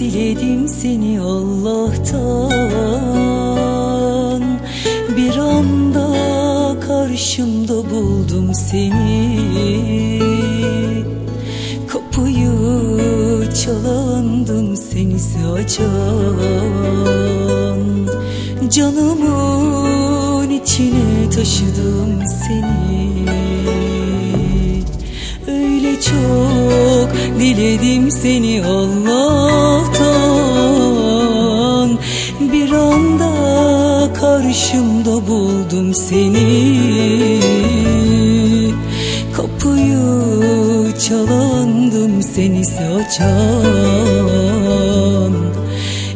diledim seni Allah'tan. Bir anda karşımda buldum seni. Kapıyı çalandım seni açan. Canımın içine taşıdım seni. Öyle çok diledim seni Allah karşımda buldum seni. Kapıyı çalandım seni açan.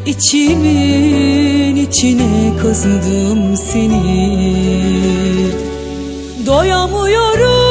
İçimin içine kazıdım seni. Doyamıyorum